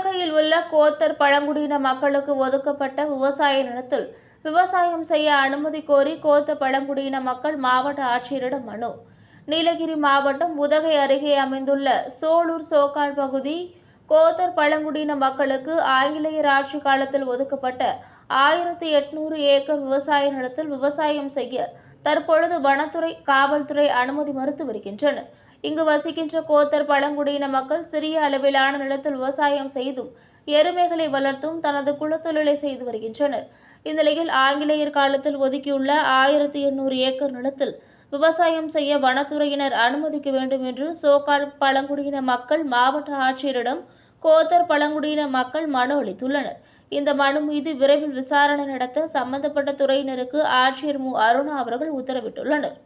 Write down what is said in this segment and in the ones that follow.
கோத்தர் பழங்குடியின மக்களுக்கு ஒதுக்கப்பட்ட விவசாய நிலத்தில் விவசாயம் செய்ய அனுமதி கோரி கோத்த பழங்குடியின மக்கள் மாவட்ட ஆட்சியரிடம் மனு. நீலகிரி மாவட்டம் உதகை அருகே அமைந்துள்ள சோலூர் சோக்கால் பகுதி கோத்தர் பழங்குடியின மக்களுக்கு ஆங்கிலேயர் ஆட்சி காலத்தில் ஒதுக்கப்பட்ட ஆயிரத்தி எட்நூறு ஏக்கர் விவசாய நிலத்தில் விவசாயம் செய்ய தற்பொழுது வனத்துறை காவல்துறை அனுமதி மறுத்து வருகின்றனர் இங்கு வசிக்கின்ற கோத்தர் பழங்குடியின மக்கள் சிறிய அளவிலான நிலத்தில் விவசாயம் செய்தும் எருமைகளை வளர்த்தும் தனது குலத்தொழிலை செய்து வருகின்றனர். இந்நிலையில் ஆங்கிலேயர் காலத்தில் ஒதுக்கியுள்ள ஆயிரத்தி எண்ணூறு ஏக்கர் நிலத்தில் விவசாயம் செய்ய வனத்துறையினர் அனுமதிக்க வேண்டும் என்று சோக்கால் பழங்குடியின மக்கள் மாவட்ட ஆட்சியரிடம் கோத்தர் பழங்குடியின மக்கள் மனு அளித்துள்ளனர். இந்த மனு மீது விரைவில் விசாரணை நடத்த சம்பந்தப்பட்ட துறையினருக்கு ஆட்சியர் மு. அருணா அவர்கள் உத்தரவிட்டுள்ளனர்.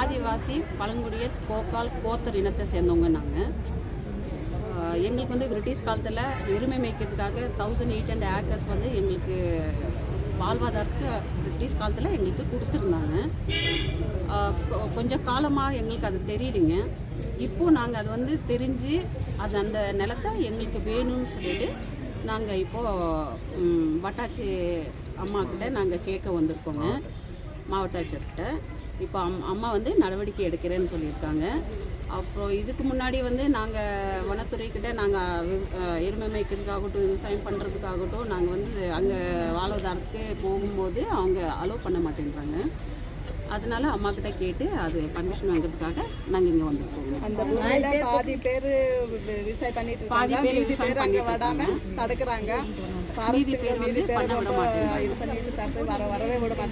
ஆதிவாசி பழங்குடியர் கோக்கால் கோத்தர் இனத்தை சேர்ந்தவங்க நாங்கள் எங்களுக்கு வந்து பிரிட்டிஷ் காலத்தில் எருமை மேய்க்கிறதுக்காக தௌசண்ட் எயிட் ஹண்ட்ரட் ஏக்கர்ஸ் வந்து எங்களுக்கு வாழ்வாதாரத்துக்கு பிரிட்டிஷ் காலத்தில் எங்களுக்கு கொடுத்துருந்தாங்க. கொஞ்சம் காலமாக எங்களுக்கு அது தெரியலிங்க. இப்போது நாங்கள் அது வந்து தெரிஞ்சு அது அந்த நிலத்தை எங்களுக்கு வேணும்னு சொல்லிட்டு நாங்கள் இப்போது வட்டாட்சி அம்மாக்கிட்ட நாங்கள் கேட்க வந்திருக்கோங்க. மாவட்ட ஆட்சியர்கிட்ட. இப்போ அம் அம்மா வந்து நடவடிக்கை எடுக்கிறேன்னு சொல்லியிருக்காங்க. அப்புறம் இதுக்கு முன்னாடி வந்து நாங்கள் வனத்துறைக்கிட்ட நாங்கள் எருமை மேய்க்கிறதுக்காகட்டும் விவசாயம் பண்ணுறதுக்காகட்டும் நாங்கள் வந்து அங்கே வாழ்வாதாரத்துக்கு போகும்போது அவங்க அலோவ் பண்ண மாட்டேன்றாங்க. அதனால அம்மா கிட்ட கேட்டு அது பர்மிஷன் வாங்குறதுக்காக நாங்கள் இங்கே வந்திருக்கோங்க அந்த பாதி பேரு விவசாயம் பண்ணிட்டு பாதி பேர் விவசாயம் பண்ணிட்டு விடாம தடுக்கிறாங்க. மீதி பேர் வந்து பண்ண விட மாட்டேங்கிறாங்க. இது பண்ணிட்டு தப்பு வர வரவே விட மாட்டேங்கிறாங்க